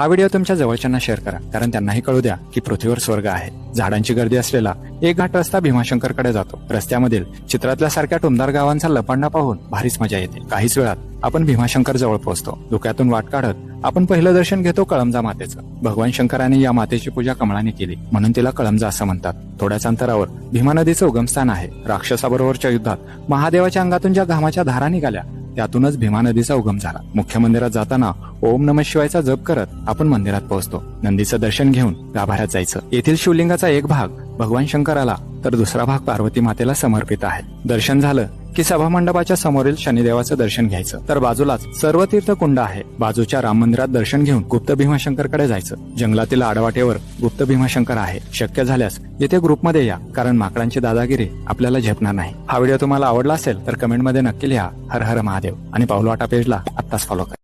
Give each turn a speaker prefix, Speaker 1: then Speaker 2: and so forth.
Speaker 1: हा व्हिडिओ तुमच्या जवळच्यांना शेअर करा कारण त्यांनाही कळू द्या की पृथ्वीवर स्वर्ग आहे. झाडांची गर्दी असलेला एक घाट रस्ता भीमाशंकरकडे जातो. रस्त्यामधील चित्रातल्या सारख्या टुमदार गावांचा लपंडा पाहून भारीच मजा येते. काहीच वेळात आपण भीमाशंकर जवळ पोहोचतो. धुक्यातून वाट काढत आपण पहिलं दर्शन घेतो कळमजा मातेचं. भगवान शंकराने या मातेची पूजा कमळाने केली म्हणून तिला कळमजा असं म्हणतात. थोड्याच अंतरावर भीमा नदीचं उगमस्थान आहे. राक्षसाबरोबरच्या युद्धात महादेवाच्या अंगातून ज्या घामाच्या धारा निघाल्या त्यातूनच भीमा नदीचा उगम झाला. मुख्य मंदिरात जाताना ओम नम शिवायचा जप करत आपण मंदिरात पोहोचतो. नंदीचं दर्शन घेऊन गाभाऱ्यात जायचं. येथील शिवलिंगाचा एक भाग भगवान शंकराला तर दुसरा भाग पार्वती मातेला समर्पित आहे. दर्शन झालं की सभा मंडपाच्या समोरील शनिदेवाचं दर्शन घ्यायचं. तर बाजूलाच सर्व तीर्थ कुंड आहे. बाजूच्या राम मंदिरात दर्शन घेऊन गुप्त भीमाशंकरकडे जायचं. जंगलातील आडवाटेवर गुप्त भीमाशंकर आहे. शक्य झाल्यास येथे ग्रुपमध्ये या कारण माकडांची दादागिरी आपल्याला झेपणार नाही. हा व्हिडिओ तुम्हाला आवडला असेल तर कमेंटमध्ये नक्की लिहा. हर हर महादेव. आणि पाऊलवाटा पेजला आत्ताच फॉलो करा.